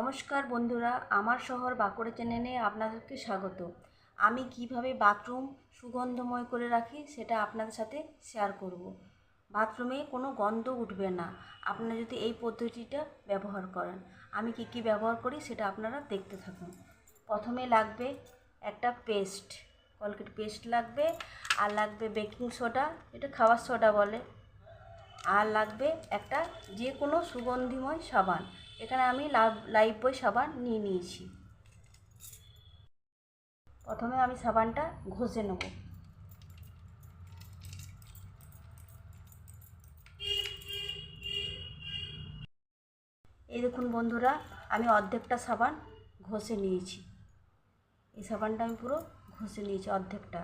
নমস্কার বন্ধুরা, আমার শহর বাঁকুড়া চ্যানেলে আপনাদেরকে স্বাগত। আমি কীভাবে বাথরুম সুগন্ধময় করে রাখি সেটা আপনাদের সাথে শেয়ার করব। বাথরুমে কোনো গন্ধ উঠবে না। আপনারা যদি এই পদ্ধতিটা ব্যবহার করেন, আমি কি কি ব্যবহার করি সেটা আপনারা দেখতে থাকুন। প্রথমে লাগবে একটা পেস্ট কলগেট পেস্ট লাগবে, আর লাগবে বেকিং সোডা, এটা খাবার সোডা বলে। আর লাগবে একটা যে কোনো সুগন্ধিময় সাবান। এখানে আমি লাভ, লাইফ বই, সাবান নিয়ে নিয়েছি। প্রথমে আমি সাবানটা ঘষে নেব। এই দেখুন বন্ধুরা, আমি অর্ধেকটা সাবান ঘষে নিয়েছি। এই সাবানটা আমি পুরো ঘষে নিয়েছি অর্ধেকটা।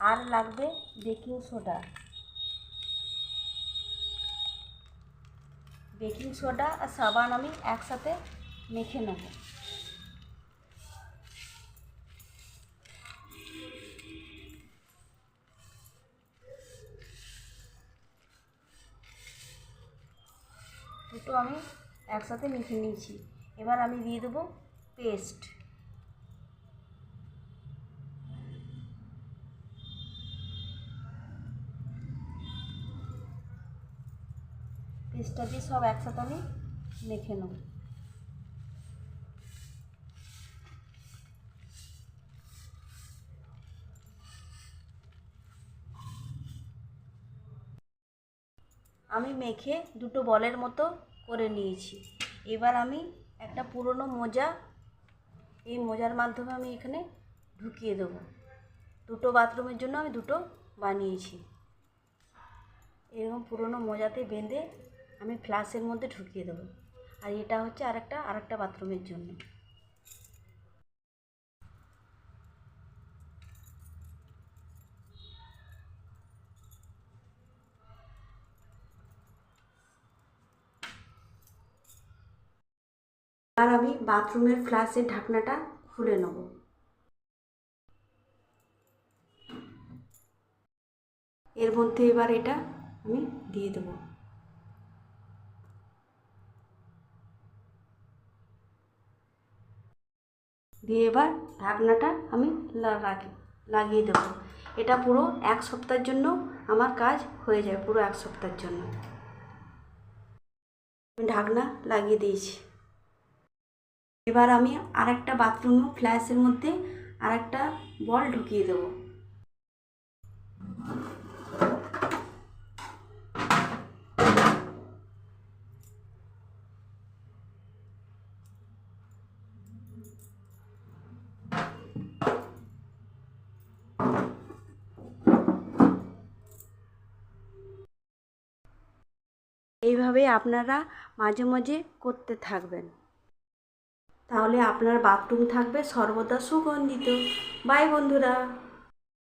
আর লাগবে বেকিং সোডা। বেকিং সোডা আর সাবান আমি একসাথে মেখে নেব। দুটো আমি একসাথে মেখে নিয়েছি। এবার আমি দিয়ে দেবো পেস্ট। পেস্টটা দিয়ে সব একসাথে আমি মেখে নেব। আমি মেখে দুটো বলের মতো করে নিয়েছি। এবার আমি একটা পুরনো মোজা, এই মোজার মাধ্যমে আমি এখানে ঢুকিয়ে দেবো। দুটো বাথরুমের জন্য আমি দুটো বানিয়েছি। এরকম পুরনো মোজাতে বেঁধে আমি ফ্লাসের মধ্যে ঢুকিয়ে দেবো। আর এটা হচ্ছে আরেকটা আরেকটা বাথরুমের জন্য। আর আমি বাথরুমের ফ্লাসের ঢাকনাটা খুলে নেব। এর মধ্যে এবার এটা আমি দিয়ে দেবো। দিয়ে এবার ঢাকনাটা আমি লাগি লাগিয়ে দেব। এটা পুরো এক সপ্তাহের জন্য আমার কাজ হয়ে যায়, পুরো এক সপ্তাহের জন্য। আমি ঢাকনা লাগিয়ে দিয়েছি। এবার আমি আরেকটা বাথরুম, ফ্ল্যাশের মধ্যে আরেকটা বল ঢুকিয়ে দেবো। এইভাবে আপনারা মাঝে মাঝে করতে থাকবেন। তাহলে আপনার বাথরুম থাকবে সর্বদা সুগন্ধিত। বাই বন্ধুরা।